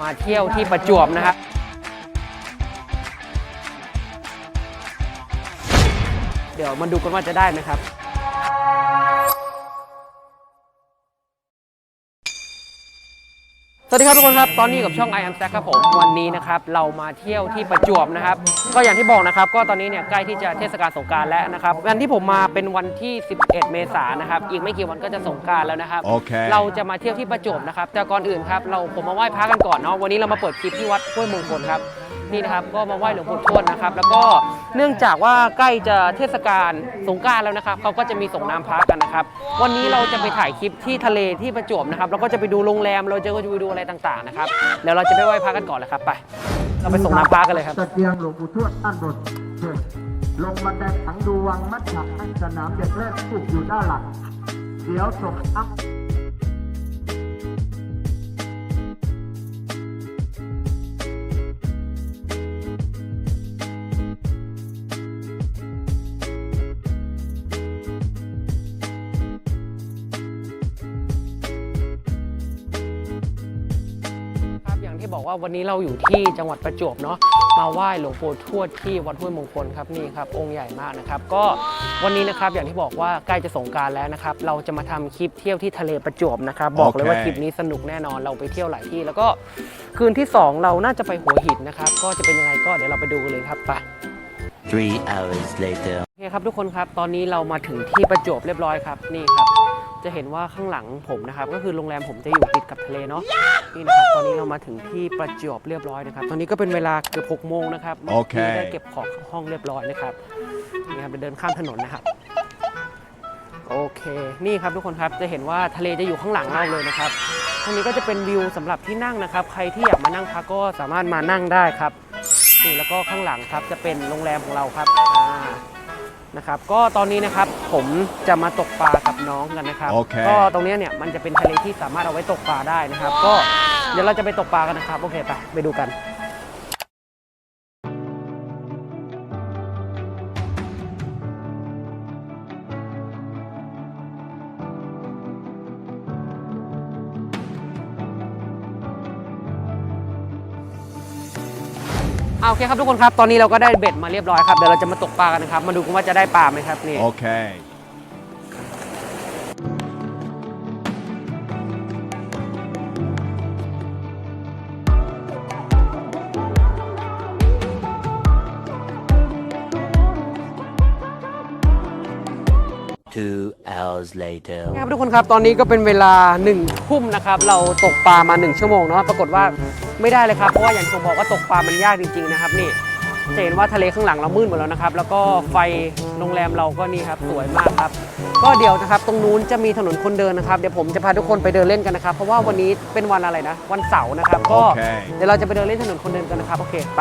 มาเที่ยวที่ประจวบนะครับเดี๋ยวมาดูกันว่าจะได้ไหมครับ สวัสดีครับทุกคนครับ ตอนนี้กับช่อง I am Stack ครับผมวันนี้นะครับเรามาเที่ยวที่ประจวบนะครับ ก็อย่างที่บอกนะครับก็ตอนนี้เนี่ยใกล้ที่จะเทศกาลสงกรารแล้วนะครับวันที่ผมมาเป็นวันที่ 11 เมษายนนะครับอีกไม่กี่วันก็จะสงกรารแล้วนะครับ โอเค เราจะมาเที่ยวที่ประจวบนะครับแต่ก่อนอื่นครับเราผมมาไหว้พระกันก่อนเนาะวันนี้เรามาเปิดคลิปที่วัดห้วยมงคลครับนี่นะครับก็มาไหว้หลวงปู่ทวดนะครับแล้วก็ เนื่องจากว่าใกล้จะเทศกาลสงกรารแล้วนะครับเขาก็จะมีส่งน้ำพระกันนะครับ วันนี้เราจะไปถ่ายคลิปที่ทะเลที่ประจวบนะครับแล้วก็จะไปดูโรงแรมเราจะก็จะไปดูอะไรต่างๆนะครับเดี๋ยวเราจะไปไหว้พระกันก่อนเลยครับไป เราไปส่งน้ำพระกันเลยครับ ตะเกียงหลวงปู่ทวดด้านบนเชิญลงบันไดถังดูวังมัดฉักให้สนามเด็กเล่นผูกอยู่ด้านหลัง เดี๋ยวส่งอัพ บอย่างที่บอกว่าวันนี้เราอยู่ที่จังหวัดประจวบเนาะมาไหว้หลวงปู่ทวดที่วัดห้วยมงคลครับนี่ครับ องค์ใหญ่มากนะครับ ก็วันนี้นะครับอย่างที่บอกว่าใกล้จะสงกรารแล้วนะครับ เราจะมาทำคลิปเที่ยวที่ทะเลประจวบนะครับ บอกเลยว่าโอเคคลิปนี้สนุกแน่นอนเราไปเที่ยวหลายที่ แล้วก็คืนที่สองเราน่าจะไปหัวหินนะครับ ก็จะเป็นยังไงก็เดี๋ยวเราไปดูกันเลยครับไป Three hours later. โอเคครับทุกคนครับตอนนี้เรามาถึงที่ประจวบเรียบร้อยครับนี่ครับ จะเห็นว่าข้างหลังผมนะครับก็คือโรงแรมผมจะอยู่ติดกับทะเลเนาะนี่นะครับตอนนี้เรามาถึงที่ประจวบเรียบร้อยนะครับ ตอนนี้ก็เป็นเวลาเกือบ6โมงนะครับโอเคมื่กี้ได้เก็บของเข้าห้องเรียบร้อยนะครับนี่ครับเดินข้ามถนนนะครับ โอเค นี่ครับทุกคนครับจะเห็นว่าทะเลจะอยู่ข้างหลังเราเลยนะครับตรงนี้ก็จะเป็นวิวสำหรับที่นั่งนะครับ ใครที่อยากมานั่งพักก็สามารถมานั่งได้ครับนี่แล้วก็ข้างหลังครับจะเป็นโรงแรมของเราครับอ่า นะครับก็ตอนนี้นะครับผมจะมาตกปลากับน้องกันนะครับ โอเค ก็ตรงเนี้ยเนี่ยมันจะเป็นทะเลที่สามารถเอาไว้ตกปลาได้นะครับ ก็เดี๋ยวเราจะไปตกปลากันนะครับโอเคไปไปดูกัน เอาโอเคครับทุกคนครับ ตอนนี้เราก็ได้เบ็ดมาเรียบร้อยครับ เดี๋ยวเราจะมาตกปลากันนะครับ มาดูกันว่าจะได้ปลาไหมครับนี่ Okay. Two hours later. ครับทุกคนครับตอนนี้ก็เป็นเวลา1นึ่ทุ่มนะครับ เราตกปลามา 1 ชั่วโมงเนาะปรากฏว่าไม่ได้เลยครับ เพราะว่าอย่างที่ผมบอกว่าตกปลามันยากจริง ๆ นะครับนี่จะเห็นว่าทะเลข้างหลังเรามืดหมดแล้วนะครับ แล้วก็ไฟโรงแรมเราก็นี่ครับสวยมากครับ ก็เดี๋ยวนะครับ ตรงนู้นจะมีถนนคนเดินนะครับ เดี๋ยวผมจะพาทุกคนไปเดินเล่นกันนะครับ เพราะว่าวันนี้เป็นวันอะไรนะ วันเสาร์นะครับ ก็โอเคเดี๋ยวเราจะไปเดินเล่นถนนคนเดินกันนะครับ โอเค ไป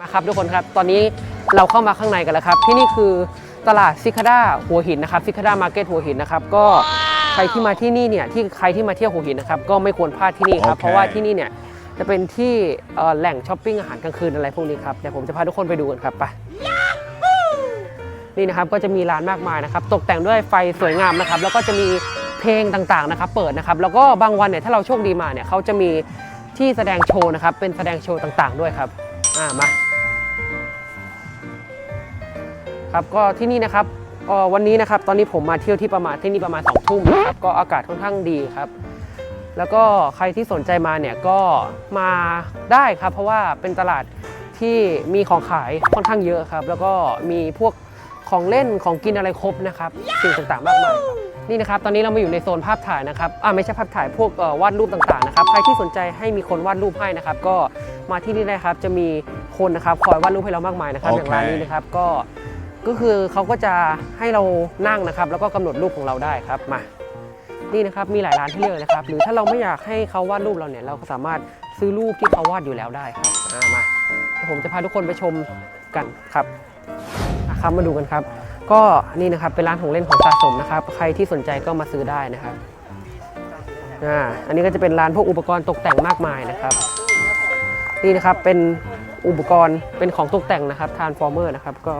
มาครับทุกคนครับ ตอนนี้ เราเข้ามาข้างในกันแล้วครับ ที่นี่คือตลาดซิคาด้าหัวหินนะครับซิคาด้ามาร์เก็ตหัวหินนะครับก็ใครที่มาที่นี่เนี่ยที่ใครที่มาเที่ยวหัวหินนะครับก็ไม่ควรพลาดที่นี่ครับโอเคเพราะว่าที่นี่เนี่ยจะเป็นที่เอ่อแหล่งช้อปปิ้งอาหารกลางคืนอะไรพวกนี้ครับเดี๋ยวผมจะพาทุกคนไปดูกันครับไปนี่นะครับก็จะมีร้านมากมายนะครับ ตกแต่งด้วยไฟสวยงามนะครับ แล้วก็จะมีเพลงต่างๆนะครับ เปิดนะครับ แล้วก็บางวันเนี่ยถ้าเราโชคดีมาเนี่ยเขาจะมีที่แสดงโชว์นะครับ เป็นแสดงโชว์ต่างๆ ด้วยครับ อ่ามา ครับก็ที่นี่นะครับวันนี้นะครับตอนนี้ผมมาเที่ยวที่ประมาณที่นี่ประมาณ2องทุ่มนะครับก็อากาศค่อนข้างดีครับ แล้วก็ใครที่สนใจมาเนี่ยก็มาได้ครับ เพราะว่าเป็นตลาดที่มีของขายค่อนข้างเยอะครับ แล้วก็มีพวกของเล่นของกินอะไรครบนะครับสิ่งต่างๆมากมายครับนี่นะครับตอนนี้เรามาอยู่ในโซนภาพถ่ายนะครับอ่าไม่ใช่ภาพถ่ายพวกวาดรูปต่างๆนะครับใครที่สนใจให้มีคนวาดรูปให้นะครับ ก็มาที่นี่ได้ครับจะมีคนนะครับคอยวาดรูปให้เรามากมายนะครับอย่างร้านนี้นะครับก็ ก็คือเขาก็จะให้เรานั่งนะครับ แล้วก็กำหนดรูปของเราได้ครับมานี่นะครับมีหลายร้านที่เลือกนะครับ หรือถ้าเราไม่อยากให้เขาวาดรูปเราเนี่ยเราก็สามารถซื้อรูปที่เขาวาดอยู่แล้วได้ครับามาเดี๋ยวผมจะพาทุกคนไปชมกันครับครับมาดูกันครับ ก็นี่นะครับเป็นร้านของเล่นของสะสมนะครับ ใครที่สนใจก็มาซื้อได้นะครับอ่าอันนี้ก็จะเป็นร้านพวกอุปกรณ์ตกแต่งมากมายนะครับ นี่นะครับเป็นอุปกรณ์เป็นของตกแต่งนะครับทานฟอร์เมอร์นะครับก็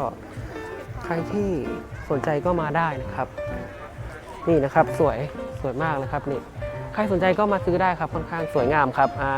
รที่สนใจก็มาได้นะครับ นี่นะครับสวยสวยมากนะครับนี่ใครสนใจก็มาซื้อได้ครับค่อนข้างสวยงามครับอ่า